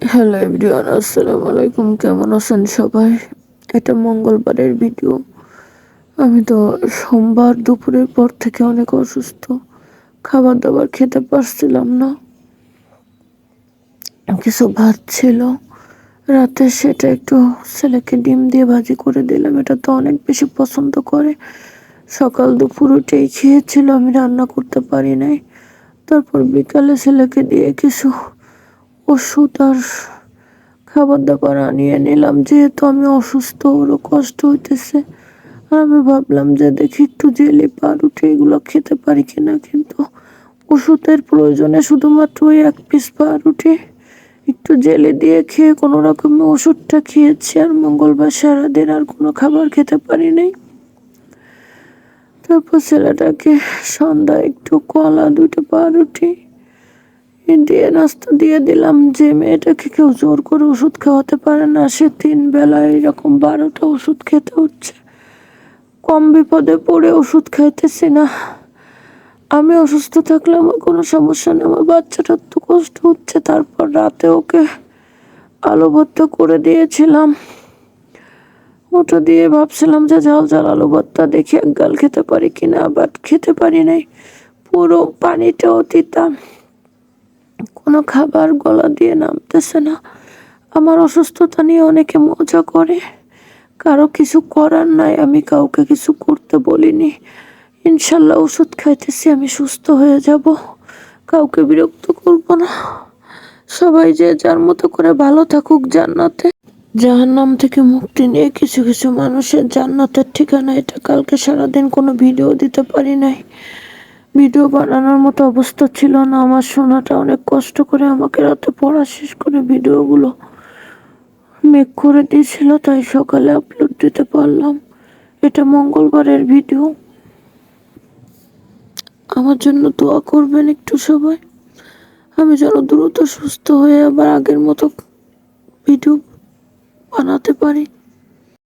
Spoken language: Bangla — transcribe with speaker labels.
Speaker 1: হ্যালো এভরিওয়ান, আসসালামু আলাইকুম, কেমন আছেন সবাই? এটা মঙ্গলবারের ভিডিও। আমি তো সোমবার দুপুরের পর থেকে অনেক অসুস্থ। খাবার দাবার খেতে পারছিলাম না। কিছু ভাত ছিল। রাতে সেটা একটু ছেলেকে ডিম দিয়ে ভাজি করে দিলাম। এটা তো অনেক বেশি পছন্দ করে। সকাল দুপুর উঠেই খেয়েছিল, আমি রান্না করতে পারি নাই। তারপর বিকালে ছেলেকে দিয়ে কিছু ওষুধ আর খাবার দাবার আনিয়ে নিলাম। যেহেতু আমি অসুস্থ, ওরও কষ্ট হইতেছে। আর আমি ভাবলাম যে দেখি একটু জেলি পাউরুটি এগুলো খেতে পারি কিনা, কিন্তু ওষুধের প্রয়োজনে শুধুমাত্র ওই এক পিস পাউরুটি একটু জেলি দিয়ে খেয়ে কোনো রকমে ওষুধটা খেয়েছি আর মঙ্গলবার সারাদিন আর কোনো খাবার খেতে পারি নাই। তারপর ছেলেটাকে সন্ধ্যায় একটু কলা, দুটো পাউরুটি দিয়ে নাস্তা দিয়ে দিলাম। যে মেয়েটাকে কেউ জোর করে ওষুধ খাওয়াতে পারে না, সে তিন বেলা এরকম বারোটা ওষুধ খেতে হচ্ছে। কম বিপদে পড়ে ওষুধ খাইতেছি না। আমি অসুস্থ থাকলে আমার কোনো সমস্যা নেই, আমার বাচ্চাটার তো কষ্ট হচ্ছে। তারপর রাতে ওকে আলু করে দিয়েছিলাম। ওটা দিয়ে ভাবছিলাম যে ঝাল ঝাল আলু ভর্তা দেখি এক গাল খেতে পারি কিনা, বাট খেতে পারি নাই। পুরো পানিটাও দিতাম কোনো খাবার গলা দিয়ে নামতেছে না। আমার অসুস্থতা নিয়ে অনেকে মজা করে। কারও কিছু করার নাই, আমি কাউকে কিছু করতে বলিনি। ইনশাল্লাহ ওষুধ খাইতেছি, আমি সুস্থ হয়ে যাব। কাউকে বিরক্ত করব না। সবাই যে যার মতো করে ভালো থাকুক জান্নাতে। জাহান্নাম থেকে মুক্তি নিয়ে কিছু কিছু মানুষের জান্নাতের ঠিকানা, এটা কালকে সারাদিন কোনো ভিডিও দিতে পারি নাই। ভিডিও বানানোর মতো অবস্থা ছিল না। আমার শোনাটা অনেক কষ্ট করে আমাকে রাতে পড়া শেষ করে ভিডিওগুলো মেক করে দিয়েছিল, তাই সকালে আপলোড দিতে পারলাম। এটা মঙ্গলবারের ভিডিও। আমার জন্য দোয়া করবেন একটু সবাই। আমি যেন দ্রুত সুস্থ হয়ে আবার আগের মতো ভিডিও বানাতে পারি।